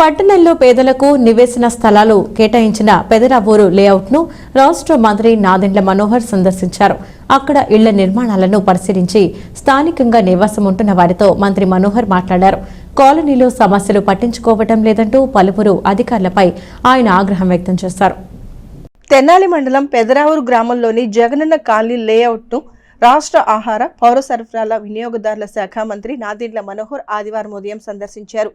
పట్టణంలో పేదలకు నివేశన స్థలాలు కేటాయించిన పెదరావూరు లేఅవుట్ను రాష్ట్ర మంత్రి నాదెండ్ల మనోహర్ సందర్శించారు. అక్కడ ఇళ్ళ నిర్మాణాలను పరిశీలించి స్థానికంగా నివాసం ఉంటున్న వారితో మంత్రి మనోహర్ మాట్లాడారు. కాలనీలో సమస్యలు పట్టించుకోవటం లేదంటూ పలువురు అధికారులపై ఆయన ఆగ్రహం వ్యక్తం చేశారు. తెనాలి మండలం పెదరావూరు గ్రామంలోని జగనన్న కాలనీ లేఅవుట్ను రాష్ట్ర ఆహార పౌర సరఫరాల వినియోగదారుల శాఖ మంత్రి నాదెండ్ల మనోహర్ ఆదివారం ఉదయం సందర్శించారు.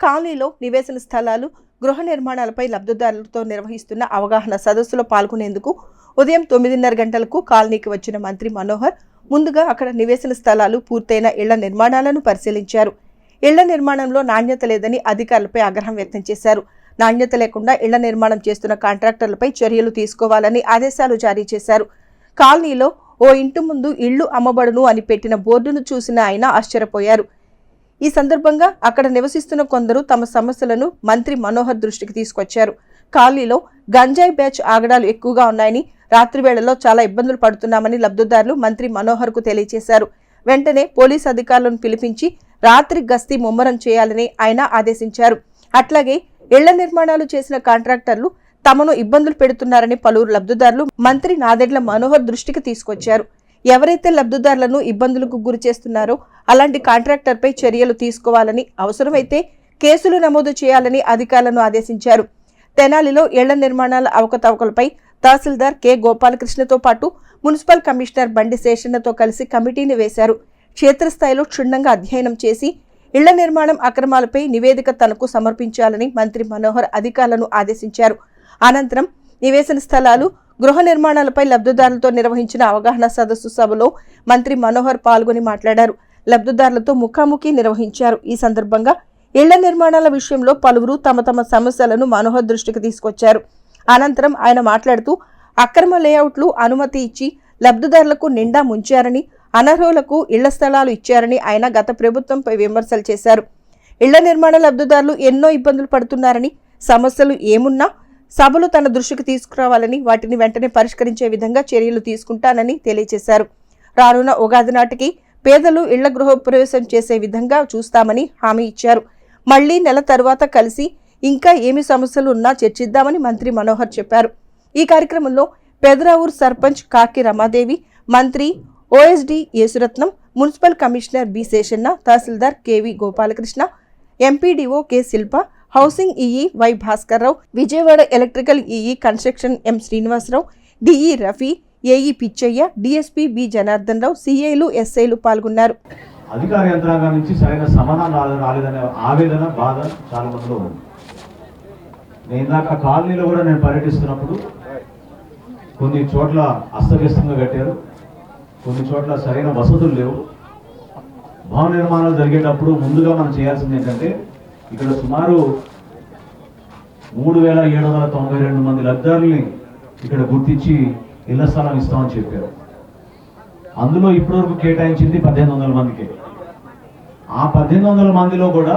కాలనీలో నివేశన స్థలాలు గృహ నిర్మాణాలపై లబ్ధిదారులతో నిర్వహిస్తున్న అవగాహన సదస్సులో పాల్గొనేందుకు ఉదయం తొమ్మిదిన్నర గంటలకు కాలనీకి వచ్చిన మంత్రి మనోహర్ ముందుగా అక్కడ నివేశన స్థలాలు పూర్తయిన ఇళ్ళ నిర్మాణాలను పరిశీలించారు. ఇళ్ళ నిర్మాణంలో నాణ్యత లేదని అధికారులపై ఆగ్రహం వ్యక్తం చేశారు. నాణ్యత లేకుండా ఇళ్ళ నిర్మాణం చేస్తున్న కాంట్రాక్టర్లపై చర్యలు తీసుకోవాలని ఆదేశాలు జారీ చేశారు. కాలనీలో ఓ ఇంటి ముందు ఇళ్ళు అమ్మబడును అని పెట్టిన బోర్డును చూసిన ఆయన ఆశ్చర్యపోయారు. ఈ సందర్భంగా అక్కడ నివసిస్తున్న కొందరు తమ సమస్యలను మంత్రి మనోహర్ దృష్టికి తీసుకొచ్చారు. ఖాళీలో గంజాయి బ్యాచ్ ఆగడాలు ఎక్కువగా ఉన్నాయని రాత్రి వేళల్లో చాలా ఇబ్బందులు పడుతున్నామని లబ్ధిదారులు మంత్రి మనోహర్కు తెలియజేశారు వెంటనే పోలీస్ అధికారులను పిలిపించి రాత్రి గస్తీ ముమ్మరం చేయాలని ఆయన ఆదేశించారు. అట్లాగే ఇళ్ళ నిర్మాణాలు చేసిన కాంట్రాక్టర్లు తమను ఇబ్బందులు పెడుతున్నారని పలువురు లబ్ధిదారులు మంత్రి నాదెడ్ల మనోహర్ దృష్టికి తీసుకొచ్చారు. ఎవరైతే లబ్ధిదారులను ఇబ్బందులకు గురి చేస్తున్నారో అలాంటి కాంట్రాక్టర్పై చర్యలు తీసుకోవాలని అవసరమైతే కేసులు నమోదు చేయాలని అధికారులను ఆదేశించారు. తెనాలిలో ఇళ్ళ నిర్మాణాల అవకతవకలపై తహసీల్దార్ కె. గోపాలకృష్ణతో పాటు మున్సిపల్ కమిషనర్ బండి శేషన్నతో కలిసి కమిటీని వేశారు. క్షేత్రస్థాయిలో క్షుణ్ణంగా అధ్యయనం చేసి ఇళ్ళ నిర్మాణం అక్రమాలపై నివేదిక తనకు సమర్పించాలని మంత్రి మనోహర్ అధికారులను ఆదేశించారు. అనంతరం నివేశన స్థలాలు గృహ నిర్మాణాలపై లబ్ధిదారులతో నిర్వహించిన అవగాహన సదస్సు సభలో మంత్రి మనోహర్ పాల్గొని మాట్లాడారు. లబ్ధిదారులతో ముఖాముఖి నిర్వహించారు. ఈ సందర్భంగా ఇళ్ళ నిర్మాణాల విషయంలో పలువురు తమ తమ సమస్యలను మనోహర్ దృష్టికి తీసుకొచ్చారు. అనంతరం ఆయన మాట్లాడుతూ అక్రమ లేఅవుట్లు అనుమతి ఇచ్చి లబ్ధిదారులకు నిండా ముంచారని అనర్హులకు ఇళ్ళ స్థలాలు ఇచ్చారని ఆయన గత ప్రభుత్వంపై విమర్శలు చేశారు. ఇళ్ళ నిర్మాణ లబ్ధిదారులు ఎన్నో ఇబ్బందులు పడుతున్నారని సమస్యలు ఏమున్నా సభలు తన దృష్టికి తీసుకురావాలని వాటిని వెంటనే పరిష్కరించే విధంగా చర్యలు తీసుకుంటానని తెలియజేశారు రానున్న ఉగాది నాటికి పేదలు ఇళ్ళ గృహప్రవేశం చేసే విధంగా చూస్తామని హామీ ఇచ్చారు. మళ్ళీ నెల తర్వాత కలిసి ఇంకా ఏమి సమస్యలు ఉన్నా చర్చిద్దామని మంత్రి మనోహర్ చెప్పారు. ఈ కార్యక్రమంలో పెదరావూర్ సర్పంచ్ కాకి రమాదేవి మంత్రి OSD Yesuratnam municipal commissioner B Seshanna tahsildar KV Gopalakrishna MPDO K Shilpa housing EE Y Bhaskarrao Vijayawada electrical EE construction M Srinivasarao DE Rafi AE Pichaiah DSP B Janardhan Rao సిఐలు ఎస్ఐలు పాల్గొన్నారు. అధికార యంత్రాంగం నుంచి సరైన సమాధానం రాలేదనే ఆవేదన బాధ చాలా మందిలో ఉంది. నేను ఇందాక కాలనీలో కూడా నేను పర్యటిస్తున్నప్పుడు కొన్ని చోట్ల అస్తవ్యస్తంగా కట్టారు. కొన్ని చోట్ల సరైన వసతులు లేవు. భవన నిర్మాణాలు జరిగేటప్పుడు ముందుగా మనం చేయాల్సింది ఏంటంటే ఇక్కడ సుమారు మూడు వేల ఏడు వందల తొంభై రెండు మంది లబ్ధారుల్ని ఇక్కడ గుర్తించి ఇళ్ళ స్థలం ఇస్తామని చెప్పారు. అందులో ఇప్పటివరకు కేటాయించింది పద్దెనిమిది వందల మందికి. ఆ పద్దెనిమిది వందల మందిలో కూడా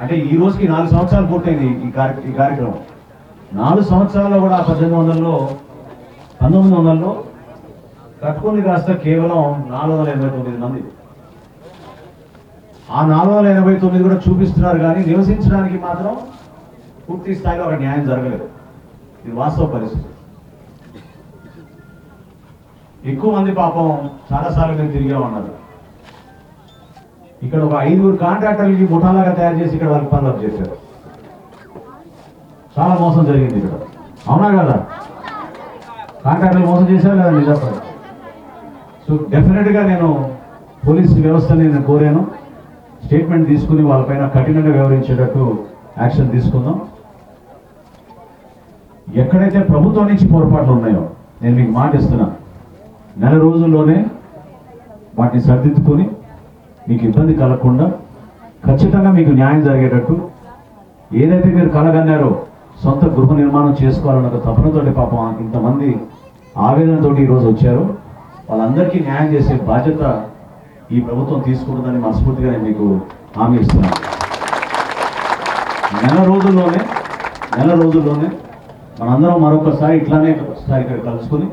అంటే ఈ రోజుకి నాలుగు సంవత్సరాలు పూర్తయింది ఈ కార్య ఈ కార్యక్రమం. నాలుగు సంవత్సరాల్లో కూడా ఆ పద్దెనిమిది వందల్లో పంతొమ్మిది వందల్లో కట్టుకుని కాస్త కేవలం నాలుగు వందల ఎనభై తొమ్మిది మంది. ఆ నాలుగు వందల ఎనభై తొమ్మిది కూడా చూపిస్తున్నారు కానీ నివసించడానికి మాత్రం పూర్తి స్థాయిలో ఒక న్యాయం జరగలేదు. ఇది వాస్తవ పరిస్థితి. ఎక్కువ మంది పాపం చాలాసార్లు నేను తిరిగే ఉన్నారు ఇక్కడ ఒక ఐదుగురు కాంట్రాక్టర్లకి ముఠాలాగా తయారు చేసి ఇక్కడ వాళ్ళకి పనులు చేశారు. చాలా మోసం జరిగింది ఇక్కడ. అవునా కదా? కాంట్రాక్టర్లు మోసం చేశారు లేదా నిజాపడ సో డెఫినెట్గా నేను పోలీస్ వ్యవస్థని నేను కోరాను. స్టేట్మెంట్ తీసుకుని వాళ్ళపైన కఠినంగా వ్యవహరించేటట్టు యాక్షన్ తీసుకుందాం. ఎక్కడైతే ప్రభుత్వం నుంచి పొరపాట్లు ఉన్నాయో నేను మీకు మాట ఇస్తున్నా నెల రోజుల్లోనే వాటిని సర్దిద్దుకొని మీకు ఇబ్బంది కలగకుండా ఖచ్చితంగా మీకు న్యాయం జరిగేటట్టు ఏదైతే మీరు కలగన్నారో సొంత గృహ నిర్మాణం చేసుకోవాలన్న ఒక తపనతోటి పాపం ఇంతమంది ఆవేదనతోటి ఈరోజు వచ్చారో వాళ్ళందరికీ న్యాయం చేసే బాధ్యత ఈ ప్రభుత్వం తీసుకుంటుందని మనస్ఫూర్తిగా నేను మీకు హామీ ఇస్తున్నాను. నెల రోజుల్లోనే నెల రోజుల్లోనే మనందరం మరొకసారి ఇట్లానే ఒకసారి ఇక్కడ కలుసుకుని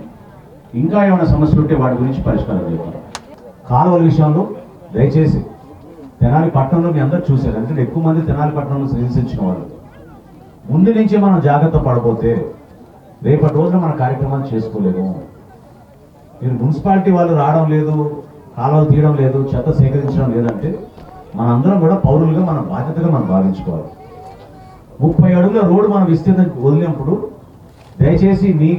ఇంకా ఏమైనా సమస్యలు ఉంటే వాటి గురించి పరిష్కారం చేద్దాం. కాలువల విషయంలో దయచేసి తెనాలి పట్టణంలో మీ అందరూ చూశారు. ఎందుకంటే ఎక్కువ మంది తెనాలి పట్టణంలో నివసించిన వాళ్ళు. ముందు నుంచి మనం జాగ్రత్త పడిపోతే రేపటి రోజున మన కార్యక్రమాలు చేసుకోలేము. మీరు మున్సిపాలిటీ వాళ్ళు రావడం లేదు. కాలువలు తీయడం లేదు చెత్త సేకరించడం లేదంటే మనందరం కూడా పౌరులుగా మన బాధ్యతగా మనం భావించుకోవాలి. ముప్పై అడుగుల రోడ్డు మనం విస్తీర్ణం వదిలినప్పుడు దయచేసి మీ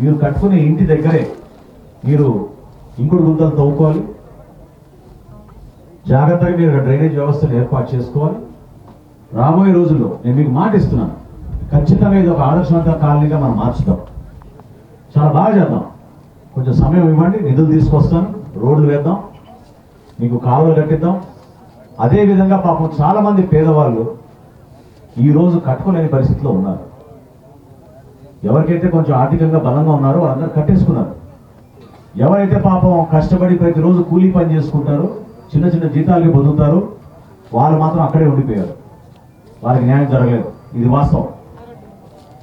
మీరు కట్టుకునే ఇంటి దగ్గరే మీరు ఇంకుడు గుంతలు తవ్వుకోవాలి. జాగ్రత్తగా మీరు ఒక డ్రైనేజ్ వ్యవస్థను ఏర్పాటు చేసుకోవాలి. రాబోయే రోజుల్లో నేను మీకు మాట ఇస్తున్నాను ఖచ్చితంగా ఇది ఒక ఆదర్శవంత కాలనీగా మనం మార్చుదాం. చాలా బాగా చేద్దాం. కొంచెం సమయం ఇవ్వండి నిధులు తీసుకొస్తాను. రోడ్లు వేద్దాం మీకు కాలువలు కట్టిద్దాం. అదేవిధంగా పాపం చాలా మంది పేదవాళ్ళు ఈ రోజు కట్టుకోలేని పరిస్థితిలో ఉన్నారు. ఎవరికైతే కొంచెం ఆర్థికంగా బలంగా ఉన్నారో వాళ్ళందరూ కట్టేసుకున్నారు. ఎవరైతే పాపం కష్టపడి ప్రతిరోజు కూలీ పని చేసుకుంటారో చిన్న చిన్న జీతాలకి బతుకుతారో వాళ్ళు మాత్రం అక్కడే ఉండిపోయారు. వాళ్ళకి న్యాయం జరగలేదు. ఇది వాస్తవం.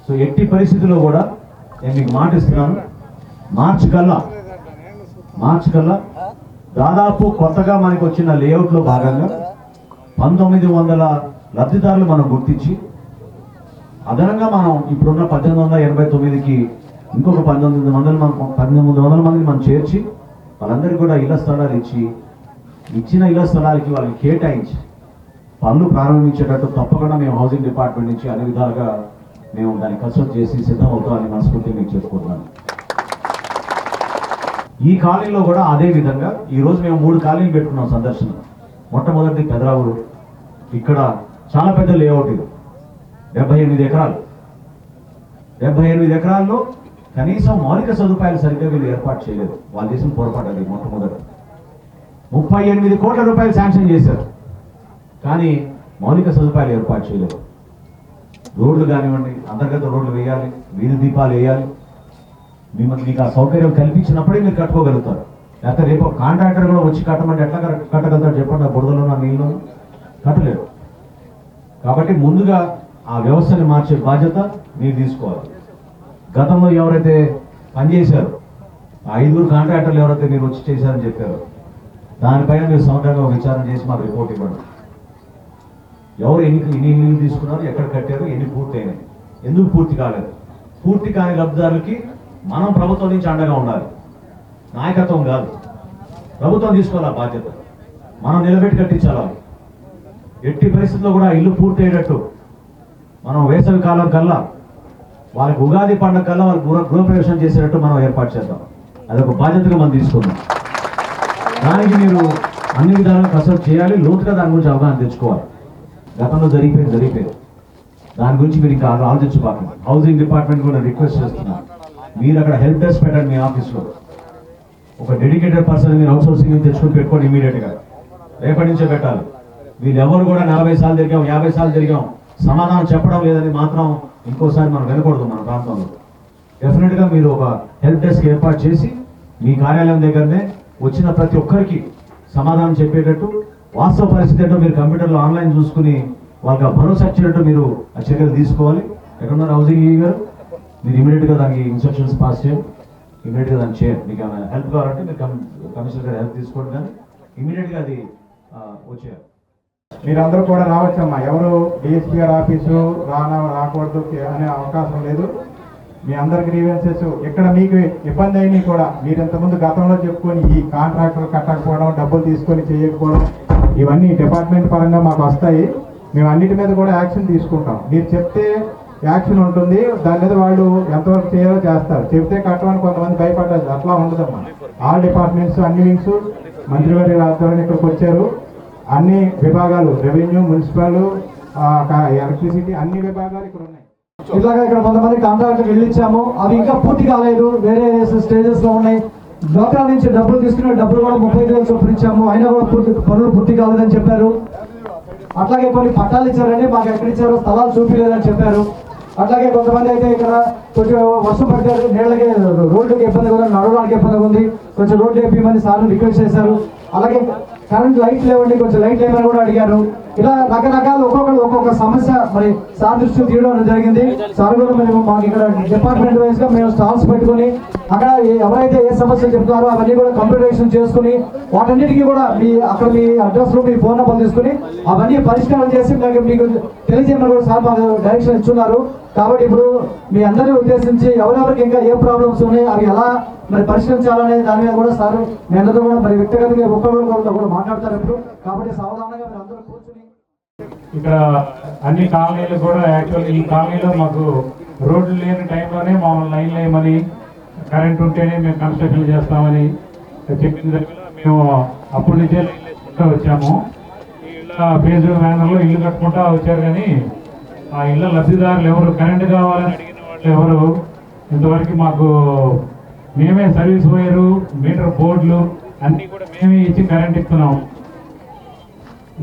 సో ఎట్టి పరిస్థితుల్లో కూడా నేను మీకు మాట ఇస్తున్నాను. మార్చి కల్లా మార్చి కల్లా దాదాపు కొత్తగా మనకు వచ్చిన లేఅవుట్లో భాగంగా పంతొమ్మిది వందల లబ్ధిదారులు మనం గుర్తించి అదనంగా మనం ఇప్పుడున్న పద్దెనిమిది వందల ఎనభై తొమ్మిదికి ఇంకొక పంతొమ్మిది వందల మనం పద్దెనిమిది వందల మందిని మనం చేర్చి వాళ్ళందరికీ కూడా ఇళ్ళ స్థలాలు ఇచ్చి ఇచ్చిన ఇళ్ళ స్థలాలకి వాళ్ళకి కేటాయించి పనులు ప్రారంభించేటట్టు తప్పకుండా మేము హౌసింగ్ డిపార్ట్మెంట్ నుంచి అన్ని విధాలుగా మేము దాన్ని కన్సల్ట్ చేసి సిద్ధమవుతామని మనస్ఫూర్తి మీకు చెప్పుకుంటున్నాను. ఈ కాలనీలో కూడా అదే విధంగా ఈరోజు మేము మూడు కాలనీలు పెట్టుకున్నాం సందర్శన. మొట్టమొదటి పెదరావులు ఇక్కడ చాలా పెద్ద లేఅవుట్ ఇది. డెబ్బై ఎనిమిది ఎకరాలు. డెబ్బై ఎనిమిది ఎకరాల్లో కనీసం మౌలిక సదుపాయాలు సరిగ్గా వీళ్ళు ఏర్పాటు చేయలేదు. వాళ్ళు చేసిన పొరపాటు అది మొట్టమొదట. ముప్పై ఎనిమిది కోట్ల రూపాయలు శాంక్షన్ చేశారు. కానీ మౌలిక సదుపాయాలు ఏర్పాటు చేయలేదు. రోడ్లు కానివ్వండి అంతర్గత రోడ్లు వేయాలి వీధి దీపాలు వేయాలి మిమ్మల్ని మీకు ఆ సౌకర్యం కల్పించినప్పుడే మీరు కట్టుకోగలుగుతారు. లేకపోతే రేపు కాంట్రాక్టర్ కూడా వచ్చి కట్టమంటే ఎట్లా కట్ట- కట్టగలుగుతారు చెప్పండి ఆ బురదలో నా నీళ్ళు కట్టలేరు. కాబట్టి ముందుగా ఆ వ్యవస్థని మార్చే బాధ్యత మీరు తీసుకోవాలి. గతంలో ఎవరైతే పనిచేశారు ఆ ఐదుగురు కాంట్రాక్టర్లు ఎవరైతే మీరు వచ్చి చేశారని చెప్పారు దానిపైన మీరు సమగ్రంగా విచారణ చేసి మాకు రిపోర్ట్ ఇవ్వండి. ఎవరు ఎన్ని ఎన్ని ఇల్లు తీసుకున్నారు ఎక్కడ కట్టారు ఎన్ని పూర్తయినాయి? ఎందుకు పూర్తి కాలేదు? పూర్తి కాని లబ్ధిదారులకి మనం ప్రభుత్వం నుంచి అండగా ఉండాలి. నాయకత్వం కాదు. ప్రభుత్వం తీసుకోవాలి బాధ్యత? మనం నిలబెట్టి కట్టించాలి? ఎట్టి పరిస్థితుల్లో కూడా ఇల్లు పూర్తి అయ్యేటట్టు మనం వేసవి కాలం కల్లా వాళ్ళకి ఉగాది పండుగ కల్లా వాళ్ళు గృహ గృహప్రవేశం చేసేటట్టు మనం ఏర్పాటు చేద్దాం. అదొక బాధ్యతగా మనం తీసుకుందాం. దానికి మీరు అన్ని విధాలుగా కసరత్తు చేయాలి. లోతుగా దాని గురించి అవగాహన తెచ్చుకోవాలి. గతంలో జరిగిపోయింది జరిగిపోయింది. దాని గురించి మీరు ఇంకా ఆలోచించబాకండి. హౌసింగ్ డిపార్ట్మెంట్ కూడా రిక్వెస్ట్ చేస్తున్నాను మీరు అక్కడ హెల్ప్ డెస్క్ పెట్టండి మీ ఆఫీస్లో ఒక డెడికేటెడ్ పర్సన్ మీరు అవుట్సోర్సింగ్ తెచ్చుకొని పెట్టుకోండి ఇమీడియట్గా రేపటి నుంచే పెట్టాలి. వీళ్ళెవరు కూడా నలభై సార్లు తిరిగాం యాభై సార్లు తిరిగాం. సమాధానం చెప్పడం లేదని మాత్రం ఇంకోసారి మనం వినకూడదు మన ప్రాంతంలో. డెఫినెట్గా మీరు ఒక హెల్ప్ డెస్క్ ఏర్పాటు చేసి మీ కార్యాలయం దగ్గరనే వచ్చిన ప్రతి ఒక్కరికి సమాధానం చెప్పేటట్టు వాస్తవ పరిస్థితి ఏంటో మీరు కంప్యూటర్లో ఆన్లైన్ చూసుకుని వాళ్ళకి ఆ భరోసా ఇచ్చేటట్టు మీరు ఆ చర్యలు తీసుకోవాలి. ఎక్కడున్నారు హౌసింగ్ గారు? మీరు ఇమీడియట్గా దానికి ఇన్స్ట్రక్షన్స్ పాస్ చేయండి. ఇమీడియట్గా దాన్ని చేయండి. మీకు ఏమైనా హెల్ప్ కావాలంటే మీరు కమిషనర్ గారు హెల్ప్ తీసుకోండి కానీ ఇమీడియట్గా అది వచ్చేయాలి. మీరందరూ కూడా రావచ్చమ్మా. ఎవరు డిఎస్పీ గారి ఆఫీసు రానా రాకూడదు అనే అవకాశం లేదు. మీ అందరి గ్రీవెన్సెస్ ఇక్కడ మీకు ఇబ్బంది అయినవి కూడా మీరు ఇంతకుముందు గతంలో చెప్పుకొని ఈ కాంట్రాక్టర్ కట్టకపోవడం డబ్బులు తీసుకొని చేయకపోవడం ఇవన్నీ డిపార్ట్మెంట్ పరంగా మాకు వస్తాయి. మేము అన్నిటి మీద కూడా యాక్షన్ తీసుకుంటాం. మీరు చెప్తే యాక్షన్ ఉంటుంది. దాని మీద వాళ్ళు ఎంతవరకు చేయాలో చేస్తారు. చెప్తే కట్టమని కొంతమంది భయపడ్డారు. అట్లా ఉండదమ్మా. ఆల్ డిపార్ట్మెంట్స్ అన్ని వింగ్స్ మంత్రివర్య ఆధ్వర్యంలో ఇక్కడికి వచ్చారు. అన్ని విభాగాలు రెవెన్యూ మున్సిపల్ ఎలక్ట్రిసిటీ అన్ని విభాగాలు ఇక్కడ ఉన్నాయి. ఇట్లాగా ఇక్కడ కొంతమంది కాంట్రాక్టర్ ఇల్లు ఇచ్చాము అవి ఇంకా పూర్తి కాలేదు వేరే స్టేజెస్లో ఉన్నాయి. లోకల్ నుంచి డబ్బులు తీసుకునే డబ్బులు కూడా ముప్పై ఐదు వేలు చొప్పున ఇచ్చాము. అయినా కూడా పూర్తి పనులు పూర్తి కాలేదని చెప్పారు. అట్లాగే కొన్ని పట్టాలు ఇచ్చారండి. మాకు ఎక్కడ ఇచ్చారో స్థలాలు చూపించలేదని చెప్పారు. అట్లాగే కొంతమంది అయితే ఇక్కడ కొంచెం వర్షం పడితే నీళ్ళకి రోడ్డుకి ఇబ్బంది ఉంది నడవడానికి ఇబ్బంది ఉంది. కొంచెం రోడ్డు వేపించమని సార్లు రిక్వెస్ట్ చేశారు. అలాగే కరెంట్ లైట్ లేవండి కొంచెం లైట్ లేవని కూడా అడిగారు. ఇలా రకరకాల ఒక్కొక్కరు ఒక్కొక్క సమస్య మరి సార్ దృష్టికి తీయడం జరిగింది. సార్ కూడా మేము మాకు ఇక్కడ డిపార్ట్మెంట్ వైజ్గా మేము స్టాల్స్ పెట్టుకుని అక్కడ ఎవరైతే ఏ సమస్యలు చెప్తున్నారో అవన్నీ కూడా కంప్యూటరేషన్ చేసుకుని వాటన్నిటికీ కూడా మీ అక్కడ మీ అడ్రస్లో మీ ఫోన్ నెంబర్ తీసుకుని అవన్నీ పరిష్కారం చేసి మీకు మీకు తెలియజేయమని కూడా సార్ మాకు డైరెక్షన్ ఇస్తున్నారు కాబట్టి ఇప్పుడు మీ అందరినీ ఉద్దేశించి ఎవరెవరికి ఇంకా ఏ ప్రాబ్లమ్స్ ఉన్నాయి అవి ఎలా మరి పరిష్కరించాలనే దాని మీద కూడా సార్ మీ అందరూ కూడా మరి వ్యక్తిగతంగా ఒక్కొక్కరితో కూడా మాట్లాడతారు ఇప్పుడు. కాబట్టి సావధానంగా మీరు అందరూ కూర్చుని ఇక్కడ అన్ని కాలనీలు కూడా యాక్చువల్ ఈ కాలనీలో మాకు రోడ్లు లేని టైంలోనే మమ్మల్ని లైన్ లేమని కరెంట్ ఉంటేనే మేము కన్స్ట్రక్షన్ చేస్తామని చెప్పిన మేము అప్పటి నుంచే వేసుకుంటూ వచ్చాము. ఈ ఫేజ్ బ్యానర్లో ఇల్లు కట్టుకుంటా వచ్చారు కానీ ఆ ఇళ్ళ లబ్ధిదారులు ఎవరు కరెంట్ కావాలని అడిగిన వాళ్ళు ఎవరు? ఇంతవరకు మాకు మేమే సర్వీస్ వైరు మీటర్ బోర్డులు అన్నీ కూడా మేమే ఇచ్చి కరెంట్ ఇస్తున్నాము.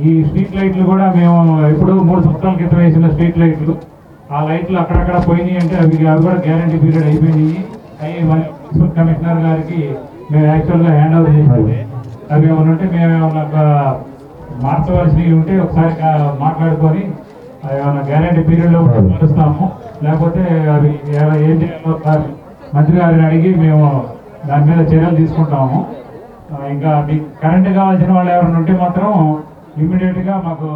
ఈ స్ట్రీట్ లైట్లు కూడా మేము ఎప్పుడు మూడు సంవత్సరాల క్రితం వేసిన స్ట్రీట్ లైట్లు. ఆ లైట్లు అక్కడక్కడ పోయినాయి అంటే అవి అవి కూడా గ్యారంటీ పీరియడ్ అయిపోయినాయి. కమిషనర్ గారికి మేము యాక్చువల్గా హ్యాండ్ ఓవర్ చేసి అవి ఏమైనా ఉంటే మేము ఏమైనా మార్చవలసినవి ఉంటే ఒకసారి మాట్లాడుకొని ఏమైనా గ్యారంటీ పీరియడ్లో మారుస్తాము. లేకపోతే అవి ఎలా ఏం చేయాలో ఒకసారి మంత్రి గారిని అడిగి మేము దాని మీద చర్యలు తీసుకుంటాము. ఇంకా మీకు కరెంట్ కావాల్సిన వాళ్ళు ఎవరైనా ఉంటే మాత్రం ఇమ్మీడియట్గా మాకు